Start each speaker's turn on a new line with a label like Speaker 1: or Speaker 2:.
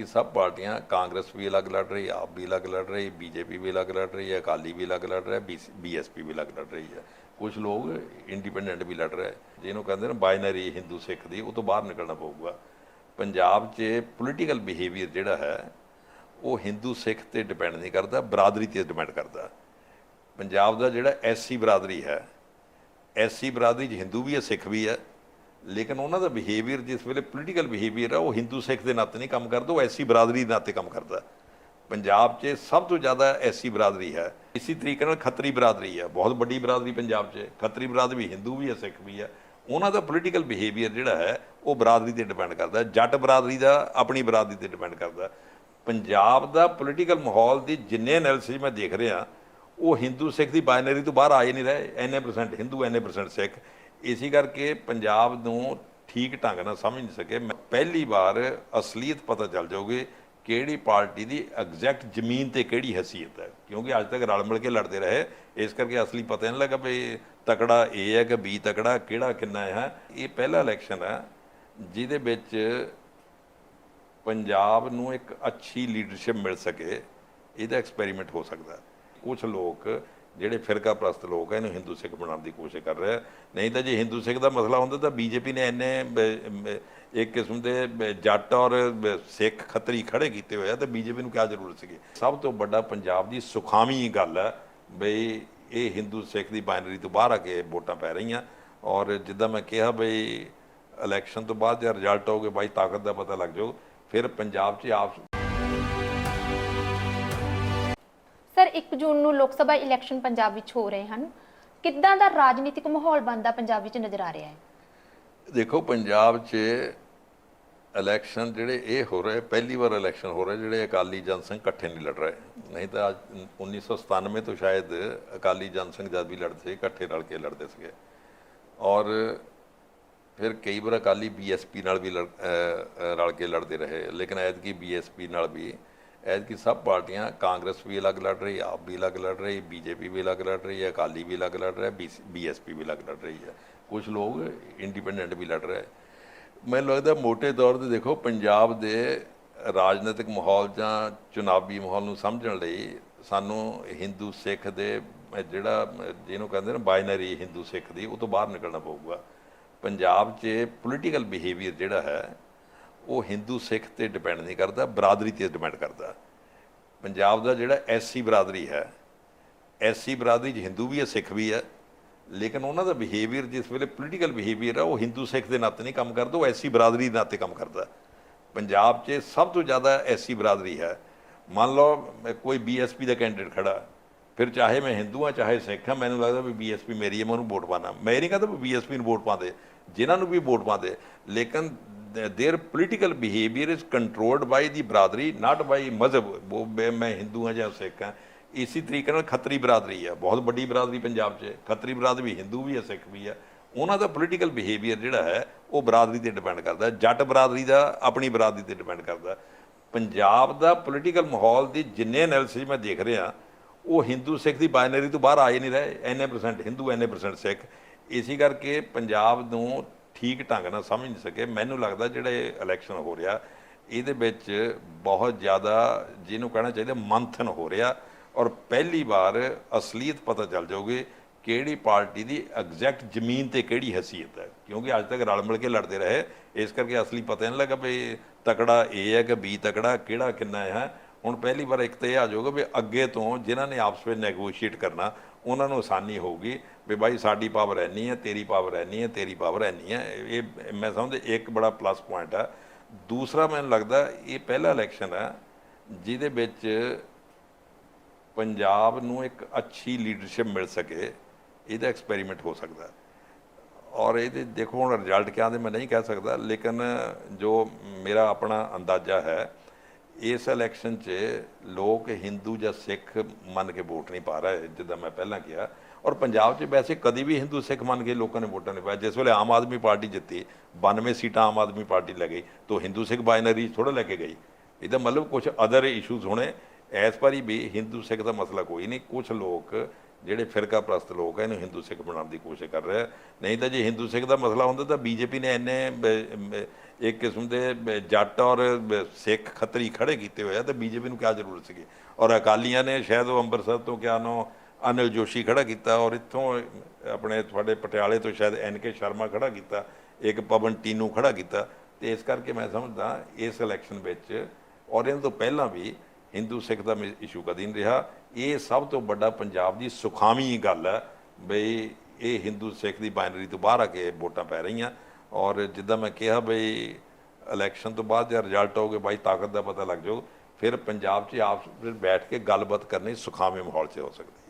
Speaker 1: ਐਤਕੀ ਸਭ ਪਾਰਟੀਆਂ, ਕਾਂਗਰਸ ਵੀ ਅਲੱਗ ਲੜ ਰਹੀ ਆਪ ਵੀ ਅਲੱਗ ਲੜ ਰਹੀ ਬੀਜੇਪੀ ਵੀ ਅਲੱਗ ਲੜ ਰਹੀ ਹੈ, ਅਕਾਲੀ ਵੀ ਅਲੱਗ ਲੜ ਰਿਹਾ ਬੀਐਸਪੀ ਵੀ ਅਲੱਗ ਲੜ ਰਹੀ ਹੈ। ਕੁਝ ਲੋਕ ਇੰਡੀਪੈਂਡੈਂਟ ਵੀ ਲੜ ਰਹੇ। ਜਿਹਨੂੰ ਕਹਿੰਦੇ ਨੇ ਬਾਈਨਰੀ ਹਿੰਦੂ ਸਿੱਖ ਦੀ, ਉਹ ਤੋਂ ਬਾਹਰ ਨਿਕਲਣਾ ਪਊਗਾ। ਪੰਜਾਬ 'ਚ ਪੋਲੀਟੀਕਲ ਬਿਹੇਵੀਅਰ ਜਿਹੜਾ ਹੈ, ਉਹ ਹਿੰਦੂ ਸਿੱਖ ਤੇ ਡਿਪੈਂਡ ਨਹੀਂ ਕਰਦਾ, ਬਰਾਦਰੀ ਤੇ ਡਿਪੈਂਡ ਕਰਦਾ। ਪੰਜਾਬ ਦਾ ਜਿਹੜਾ ਐਸਸੀ ਬਰਾਦਰੀ ਹੈ ਐਸਸੀ ਬਰਾਦਰੀ 'ਚ ਹਿੰਦੂ ਵੀ ਹੈ ਸਿੱਖ ਵੀ ਹੈ। ਲੇਕਿਨ ਉਹਨਾਂ ਦਾ ਬਿਹੇਵੀਅਰ ਜਿਸ ਵੇਲੇ ਪੋਲੀਟੀਕਲ ਬਿਹੇਵੀਅਰ ਹੈ ਉਹ ਹਿੰਦੂ ਸਿੱਖ ਦੇ ਨਾਤੇ ਨਹੀਂ ਕੰਮ ਕਰਦਾ, ਉਹ ਐਸੀ ਬਰਾਦਰੀ ਦੇ ਨਾਤੇ ਕੰਮ ਕਰਦਾ। ਪੰਜਾਬ 'ਚ ਸਭ ਤੋਂ ਜ਼ਿਆਦਾ ਐਸੀ ਬਰਾਦਰੀ ਹੈ। ਇਸੇ ਤਰੀਕੇ ਨਾਲ ਖੱਤਰੀ ਬਰਾਦਰੀ ਹੈ, ਬਹੁਤ ਵੱਡੀ ਬਰਾਦਰੀ ਪੰਜਾਬ 'ਚ ਖੱਤਰੀ ਬਰਾਦਰੀ ਹਿੰਦੂ ਵੀ ਹੈ ਸਿੱਖ ਵੀ ਹੈ। ਉਹਨਾਂ ਦਾ ਪੋਲੀਟੀਕਲ ਬਿਹੇਵੀਅਰ ਜਿਹੜਾ ਹੈ, ਉਹ ਬਰਾਦਰੀ ਤੇ ਡਿਪੈਂਡ ਕਰਦਾ। ਜੱਟ ਬਰਾਦਰੀ ਦਾ ਆਪਣੀ ਬਰਾਦਰੀ ਤੇ ਡਿਪੈਂਡ ਕਰਦਾ। ਪੰਜਾਬ ਦਾ ਪੋਲੀਟੀਕਲ ਮਾਹੌਲ ਦੀ ਜਿੰਨੇ ਐਨਾਲਿਸਿਸ ਮੈਂ ਦੇਖ ਰਿਹਾ, ਉਹ ਹਿੰਦੂ ਸਿੱਖ ਦੀ ਬਾਈਨਰੀ ਤੋਂ ਬਾਹਰ ਆ ਹੀ ਨਹੀਂ ਰਹੇ। ਐਨੇ ਪਰਸੈਂਟ ਹਿੰਦੂ ਐਨੇ ਪਰਸੈਂਟ ਸਿੱਖ ਇਸੇ ਕਰਕੇ ਪੰਜਾਬ ਨੂੰ ਠੀਕ ਢੰਗ ਨਾਲ ਸਮਝ ਨਹੀਂ ਸਕੇ। ਮੈਂ ਪਹਿਲੀ ਵਾਰ ਅਸਲੀਅਤ ਪਤਾ ਚੱਲ ਜਾਊਗੀ ਕਿਹੜੀ ਪਾਰਟੀ ਦੀ ਐਗਜ਼ੈਕਟ ਜ਼ਮੀਨ ਤੇ ਕਿਹੜੀ ਹਸੀਅਤ ਹੈ। ਕਿਉਂਕਿ ਅੱਜ ਤੱਕ ਰਲ ਮਿਲ ਕੇ ਲੜਦੇ ਰਹੇ। ਇਸ ਕਰਕੇ ਅਸਲੀ ਪਤਾ ਨਹੀਂ ਲੱਗਾ ਵੀ ਤਕੜਾ ਏ ਹੈ ਕਿ ਬੀ ਤਕੜਾ, ਕਿਹੜਾ ਕਿੰਨਾ ਹੈ। ਇਹ ਪਹਿਲਾ ਇਲੈਕਸ਼ਨ ਹੈ ਜਿਹਦੇ ਵਿੱਚ ਪੰਜਾਬ ਨੂੰ ਇੱਕ ਅੱਛੀ ਲੀਡਰਸ਼ਿਪ ਮਿਲ ਸਕੇ। ਇਹਦਾ ਐਕਸਪੈਰੀਮੈਂਟ ਹੋ ਸਕਦਾ ਕੁਝ ਲੋਕ ਜਿਹੜੇ ਫਿਰਕਾ ਪ੍ਰਸਤ ਲੋਕ ਹੈ ਇਹਨੂੰ ਹਿੰਦੂ ਸਿੱਖ ਬਣਾਉਣ ਦੀ ਕੋਸ਼ਿਸ਼ ਕਰ ਰਹੇ। ਆ ਨਹੀਂ ਤਾਂ ਜੇ ਹਿੰਦੂ ਸਿੱਖ ਦਾ ਮਸਲਾ ਹੁੰਦਾ ਤਾਂ ਬੀਜੇਪੀ ਨੇ ਇੰਨੇ ਇੱਕ ਕਿਸਮ ਦੇ ਜੱਟ ਔਰ ਸਿੱਖ ਖੱਤਰੀ ਖੜੇ ਕੀਤੇ ਹੋਏ ਆ ਤਾਂ ਬੀਜੇਪੀ ਨੂੰ ਕੀ ਜ਼ਰੂਰਤ ਸੀਗੀ? ਸਭ ਤੋਂ ਵੱਡਾ ਪੰਜਾਬ ਦੀ ਸੁਖਾਵੀਂ ਗੱਲ ਹੈ ਬਈ ਇਹ ਹਿੰਦੂ ਸਿੱਖ ਦੀ ਬਾਈਨਰੀ ਤੋਂ ਬਾਹਰ ਆ ਕੇ ਵੋਟਾਂ ਪੈ ਰਹੀਆਂ। ਔਰ ਜਿੱਦਾਂ ਮੈਂ ਕਿਹਾ ਬਈ ਇਲੈਕਸ਼ਨ ਤੋਂ ਬਾਅਦ ਜੇ ਰਿਜ਼ਲਟ ਆਉਗੇ ਬਾਈ ਤਾਕਤ ਦਾ ਪਤਾ ਲੱਗ ਜਾਊ। ਫਿਰ ਪੰਜਾਬ 'ਚ ਆਪ
Speaker 2: ਸਰ 1 ਜੂਨ ਨੂੰ ਲੋਕ ਸਭਾ ਇਲੈਕਸ਼ਨ ਪੰਜਾਬ ਵਿੱਚ ਹੋ ਰਹੇ ਹਨ। ਕਿੱਦਾਂ ਦਾ ਰਾਜਨੀਤਿਕ ਮਾਹੌਲ ਬਣਦਾ ਪੰਜਾਬ ਵਿੱਚ ਨਜ਼ਰ ਆ ਰਿਹਾ ਹੈ?
Speaker 1: ਦੇਖੋ, ਪੰਜਾਬ 'ਚ ਇਲੈਕਸ਼ਨ ਜਿਹੜੇ ਇਹ ਹੋ ਰਹੇ, ਪਹਿਲੀ ਵਾਰ ਇਲੈਕਸ਼ਨ ਹੋ ਰਹੇ, ਜਿਹੜੇ ਅਕਾਲੀ ਜਨ ਜਨਸੰਘ ਇਕੱਠੇ ਨਹੀਂ ਲੜ ਰਹੇ। ਨਹੀਂ ਤਾਂ ਅੱਜ 1997 ਤੋਂ ਸ਼ਾਇਦ ਅਕਾਲੀ ਜਨ ਜਨਸੰਘ ਜਦ ਵੀ ਲੜਦੇ ਸੀ, ਇਕੱਠੇ ਰਲ ਕੇ ਲੜਦੇ ਸੀਗੇ। ਔਰ ਫਿਰ ਕਈ ਵਾਰ ਅਕਾਲੀ ਬੀਐਸਪੀ ਨਾਲ ਵੀ ਲੜ- ਰਲ ਕੇ ਲੜਦੇ ਰਹੇ, ਲੇਕਿਨ ਐਤਕੀ ਬੀਐਸਪੀ ਨਾਲ ਵੀ ਐਤਕੀ ਸਭ ਪਾਰਟੀਆਂ, ਕਾਂਗਰਸ ਵੀ ਅਲੱਗ ਲੜ ਰਹੀ, ਆਪ ਵੀ ਅਲੱਗ ਲੜ ਰਹੀ, ਬੀਜੇਪੀ ਵੀ ਅਲੱਗ ਲੜ ਰਹੀ ਹੈ, ਅਕਾਲੀ ਵੀ ਅਲੱਗ ਲੜ ਰਿਹਾ ਬੀਐਸਪੀ ਵੀ ਅਲੱਗ ਲੜ ਰਹੀ ਹੈ। ਕੁਝ ਲੋਕ ਇੰਡੀਪੈਂਡੈਂਟ ਵੀ ਲੜ ਰਹੇ। ਮੈਨੂੰ ਲੱਗਦਾ ਮੋٹے ਤੌਰ ਤੇ ਦੇਖੋ, ਪੰਜਾਬ ਦੇ ਰਾਜਨੀਤਿਕ ਮਾਹੌਲ ਜਾਂ ਚੁਣਾਵੀ ਮਾਹੌਲ ਨੂੰ ਸਮਝਣ ਲਈ ਸਾਨੂੰ ਹਿੰਦੂ ਸਿੱਖ ਦੇ ਜਿਹੜਾ ਜਿਹਨੂੰ ਕਹਿੰਦੇ ਨੇ ਬਾਈਨਰੀ ਹਿੰਦੂ ਸਿੱਖ ਦੀ, ਉਹ ਤੋਂ ਬਾਹਰ ਨਿਕਲਣਾ ਪਊਗਾ। ਪੰਜਾਬ 'ਚ ਪੋਲੀਟੀਕਲ ਬਿਹੇਵੀਅਰ ਜਿਹੜਾ ਹੈ ਉਹ ਹਿੰਦੂ ਸਿੱਖ ਤੇ ਡਿਪੈਂਡ ਨਹੀਂ ਕਰਦਾ, ਬਰਾਦਰੀ ਤੇ ਡਿਪੈਂਡ ਕਰਦਾ। ਪੰਜਾਬ ਦਾ ਜਿਹੜਾ ਐਸਸੀ ਬਰਾਦਰੀ ਹੈ, ਐਸਸੀ ਬਰਾਦਰੀ 'ਚ ਹਿੰਦੂ ਵੀ ਹੈ, ਸਿੱਖ ਵੀ ਹੈ, ਲੇਕਿਨ ਉਹਨਾਂ ਦਾ ਬਿਹੇਵੀਅਰ ਜਿਸ ਵੇਲੇ ਪੋਲੀਟੀਕਲ ਬਿਹੇਵੀਅਰ ਹੈ, ਉਹ ਹਿੰਦੂ ਸਿੱਖ ਦੇ ਨਾਤੇ ਨਹੀਂ ਕੰਮ ਕਰਦਾ, ਉਹ ਐਸਸੀ ਬਰਾਦਰੀ ਦੇ ਨਾਤੇ ਕੰਮ ਕਰਦਾ। ਪੰਜਾਬ 'ਚ ਸਭ ਤੋਂ ਜ਼ਿਆਦਾ ਐਸਸੀ ਬਰਾਦਰੀ ਹੈ। ਮੰਨ ਲਓ, ਮੈਂ ਕੋਈ ਬੀਐਸਪੀ ਦਾ ਕੈਂਡੀਡੇਟ ਖੜਾ, ਫਿਰ ਚਾਹੇ ਮੈਂ ਹਿੰਦੂ ਹਾਂ, ਚਾਹੇ ਸਿੱਖ ਹਾਂ, ਮੈਨੂੰ ਲੱਗਦਾ ਵੀ ਬੀਐਸਪੀ ਮੇਰੀ ਹੈ, ਮੈਂ ਉਹਨੂੰ ਵੋਟ ਪਾਣਾ ਮੈਂ ਨਹੀਂ ਕਹਿੰਦਾ ਵੀ ਬੀਐਸਪੀ ਨੂੰ ਵੋਟ ਪਾਉਂਦੇ, ਜਿਨ੍ਹਾਂ ਨੂੰ ਵੀ ਵੋਟ ਪਾਉਂਦੇ। ਲੇਕਿਨ their political behavior is controlled by the brotherhood not by mazhab. ਉਹ ਮੈਂ ਹਿੰਦੂ ਹਾਂ ਜਾਂ ਸਿੱਖ ਹਾਂ ਇਸੇ ਤਰੀਕੇ ਨਾਲ ਖੱਤਰੀ ਬਰਾਦਰੀ ਆ ਬਹੁਤ ਵੱਡੀ ਬਰਾਦਰੀ ਪੰਜਾਬ 'ਚ ਖੱਤਰੀ ਬਰਾਦਰੀ ਵੀ ਹਿੰਦੂ ਵੀ ਆ ਸਿੱਖ ਵੀ ਆ ਉਹਨਾਂ ਦਾ ਪੋਲੀਟੀਕਲ ਬਿਹੇਵੀਅਰ ਜਿਹੜਾ ਹੈ ਉਹ ਬਰਾਦਰੀ ਤੇ ਡਿਪੈਂਡ ਕਰਦਾ ਜੱਟ ਬਰਾਦਰੀ ਦਾ ਆਪਣੀ ਬਰਾਦਰੀ ਤੇ ਡਿਪੈਂਡ ਕਰਦਾ ਪੰਜਾਬ ਦਾ ਪੋਲੀਟੀਕਲ ਮਾਹੌਲ ਦੀ ਜਿੰਨੇ ਐਨਾਲਿਸਿਸ ਮੈਂ ਦੇਖ ਰਿਹਾ ਉਹ ਹਿੰਦੂ ਸਿੱਖ ਦੀ ਬਾਇਨਰੀ ਤੋਂ ਬਾਹਰ ਆ ਹੀ ਨਹੀਂ ਰਹੇ ਐਨੇ ਪਰਸੈਂਟ ਹਿੰਦੂ ਐਨੇ ਪਰਸੈਂਟ ਸਿੱਖ ਇਸੇ ਕਰਕੇ ਪੰਜਾਬ ਨੂੰ ਠੀਕ ਢੰਗ ਨਾਲ ਸਮਝ ਨਹੀਂ ਸਕੇ। ਮੈਨੂੰ ਲੱਗਦਾ ਜਿਹੜਾ ਇਹ ਇਲੈਕਸ਼ਨ ਹੋ ਰਿਹਾ, ਇਹਦੇ ਵਿੱਚ ਬਹੁਤ ਜ਼ਿਆਦਾ ਜਿਹਨੂੰ ਕਹਿਣਾ ਚਾਹੀਦਾ ਮੰਥਨ ਹੋ ਰਿਹਾ ਔਰ ਪਹਿਲੀ ਵਾਰ ਅਸਲੀਅਤ ਪਤਾ ਚੱਲ ਜਾਊਗੀ ਕਿਹੜੀ ਪਾਰਟੀ ਦੀ ਐਗਜ਼ੈਕਟ ਜ਼ਮੀਨ ਤੇ ਕਿਹੜੀ ਹਸੀਅਤ ਹੈ। ਕਿਉਂਕਿ ਅੱਜ ਤੱਕ ਰਲ ਮਿਲ ਕੇ ਲੜਦੇ ਰਹੇ। ਇਸ ਕਰਕੇ ਅਸਲੀ ਪਤਾ ਨਹੀਂ ਲੱਗਾ ਵੀ ਤਕੜਾ ਏ ਹੈ ਕਿ ਬੀ ਤਕੜਾ, ਕਿਹੜਾ ਕਿੰਨਾ ਹੈ। ਹੁਣ ਪਹਿਲੀ ਵਾਰ ਇੱਕ ਤੇ ਇਹ ਆ ਜਾਊਗਾ ਵੀ ਅੱਗੇ ਤੋਂ ਜਿਨ੍ਹਾਂ ਨੇ ਆਪਸ ਵਿੱਚ ਨੈਗੋਸ਼ੀਏਟ ਕਰਨਾ ਉਹਨਾਂ ਨੂੰ ਆਸਾਨੀ ਹੋਊਗੀ ਵੀ ਭਾਈ ਸਾਡੀ ਪਾਵਰ ਐਨੀ ਹੈ, ਤੇਰੀ ਪਾਵਰ ਐਨੀ ਹੈ, ਤੇਰੀ ਪਾਵਰ ਐਨੀ ਹੈ। ਇਹ ਮੈਂ ਸਮਝਦਾ ਇੱਕ ਬੜਾ ਪਲੱਸ ਪੁਆਇੰਟ ਹੈ ਦੂਸਰਾ ਮੈਨੂੰ ਲੱਗਦਾ ਇਹ ਪਹਿਲਾ ਇਲੈਕਸ਼ਨ ਹੈ ਜਿਹਦੇ ਵਿੱਚ ਪੰਜਾਬ ਨੂੰ ਇੱਕ ਅੱਛੀ ਲੀਡਰਸ਼ਿਪ ਮਿਲ ਸਕੇ, ਇਹਦਾ ਐਕਸਪੈਰੀਮੈਂਟ ਹੋ ਸਕਦਾ। ਔਰ ਇਹਦੇ ਦੇਖੋ ਹੁਣ ਰਿਜ਼ਲਟ ਕਿਆ ਦੇ ਮੈਂ ਨਹੀਂ ਕਹਿ ਸਕਦਾ, ਲੇਕਿਨ ਜੋ ਮੇਰਾ ਆਪਣਾ ਅੰਦਾਜ਼ਾ ਹੈ ਇਸ ਇਲੈਕਸ਼ਨ 'ਚ ਲੋਕ ਹਿੰਦੂ ਜਾਂ ਸਿੱਖ ਮੰਨ ਕੇ ਵੋਟ ਨਹੀਂ ਪਾ ਰਹੇ, ਜਿੱਦਾਂ ਮੈਂ ਪਹਿਲਾਂ ਕਿਹਾ। ਔਰ ਪੰਜਾਬ 'ਚ ਵੈਸੇ ਕਦੀ ਵੀ ਹਿੰਦੂ ਸਿੱਖ ਮੰਨ ਕੇ ਲੋਕਾਂ ਨੇ ਵੋਟਾਂ ਨਹੀਂ ਪਾਇਆ ਜਿਸ ਵੇਲੇ ਆਮ ਆਦਮੀ ਪਾਰਟੀ ਜਿੱਤੀ 92 ਸੀਟਾਂ ਆਮ ਆਦਮੀ ਪਾਰਟੀ ਲੈ ਗਈ, ਤਾਂ ਹਿੰਦੂ ਸਿੱਖ ਬਾਈਨਰੀ ਥੋੜਾ ਲੈ ਕੇ ਗਈ। ਇਹਦਾ ਮਤਲਬ ਕੁਝ ਅਦਰ ਇਸ਼ੂਜ਼ ਹੋਣੇ। ਐਸ ਵਾਰੀ ਵੀ ਹਿੰਦੂ ਸਿੱਖ ਦਾ ਮਸਲਾ ਕੋਈ ਨਹੀਂ। ਕੁਝ ਲੋਕ ਜਿਹੜੇ ਫਿਰਕਾ ਪ੍ਰਸਤ ਲੋਕ ਹੈ ਇਹਨੂੰ ਹਿੰਦੂ ਸਿੱਖ ਬਣਾਉਣ ਦੀ ਕੋਸ਼ਿਸ਼ ਕਰ ਰਿਹਾ ਨਹੀਂ ਤਾਂ ਜੇ ਹਿੰਦੂ ਸਿੱਖ ਦਾ ਮਸਲਾ ਹੁੰਦਾ ਤਾਂ ਬੀਜੇਪੀ ਨੇ ਇੰਨੇ ਇੱਕ ਕਿਸਮ ਦੇ ਜੱਟ ਔਰ ਸਿੱਖ ਖੱਤਰੀ ਖੜੇ ਕੀਤੇ ਹੋਏ ਆ ਤਾਂ ਬੀਜੇਪੀ ਨੂੰ ਕਿਆ ਜ਼ਰੂਰਤ ਸੀਗੀ? ਔਰ ਅਕਾਲੀਆਂ ਨੇ ਸ਼ਾਇਦ ਉਹ ਅੰਮ੍ਰਿਤਸਰ ਤੋਂ ਕਿਆ ਨੋ, ਅਨਿਲ ਜੋਸ਼ੀ ਖੜਾ ਕੀਤਾ ਔਰ ਇੱਥੋਂ ਆਪਣੇ ਤੁਹਾਡੇ ਪਟਿਆਲੇ ਤੋਂ ਸ਼ਾਇਦ ਐਨ ਕੇ ਸ਼ਰਮਾ ਖੜਾ ਕੀਤਾ, ਇੱਕ ਪਵਨ ਟੀਨੂ ਖੜਾ ਕੀਤਾ। ਤੇ ਇਸ ਕਰਕੇ ਮੈਂ ਸਮਝਦਾ ਇਸ ਇਲੈਕਸ਼ਨ ਵਿੱਚ, ਔਰ ਇਹਨਾਂ ਤੋਂ ਪਹਿਲਾਂ ਵੀ ਹਿੰਦੂ ਸਿੱਖ ਦਾ ਇਸ਼ੂ ਕਦੀ ਨਹੀਂ ਰਿਹਾ। ਇਹ ਸਭ ਤੋਂ ਵੱਡਾ ਪੰਜਾਬ ਦੀ ਸੁਖਾਵੀਂ ਗੱਲ ਹੈ, ਬਈ ਇਹ ਹਿੰਦੂ ਸਿੱਖ ਦੀ ਬਾਈਨਰੀ ਤੋਂ ਬਾਹਰ ਆ ਕੇ ਵੋਟਾਂ ਪੈ ਰਹੀਆਂ। ਔਰ ਜਿੱਦਾਂ ਮੈਂ ਕਿਹਾ ਬਈ ਇਲੈਕਸ਼ਨ ਤੋਂ ਬਾਅਦ ਜੇ ਰਿਜ਼ਲਟ ਆਉਗੇ ਬਾਈ ਤਾਕਤ ਦਾ ਪਤਾ ਲੱਗ ਜਾਊ। ਫਿਰ ਪੰਜਾਬ 'ਚ ਆਪਸ ਵਿੱਚ ਬੈਠ ਕੇ ਗੱਲਬਾਤ ਕਰਨੀ ਸੁਖਾਵੇਂ ਮਾਹੌਲ 'ਚ ਹੋ ਸਕਦੀ ਹੈ।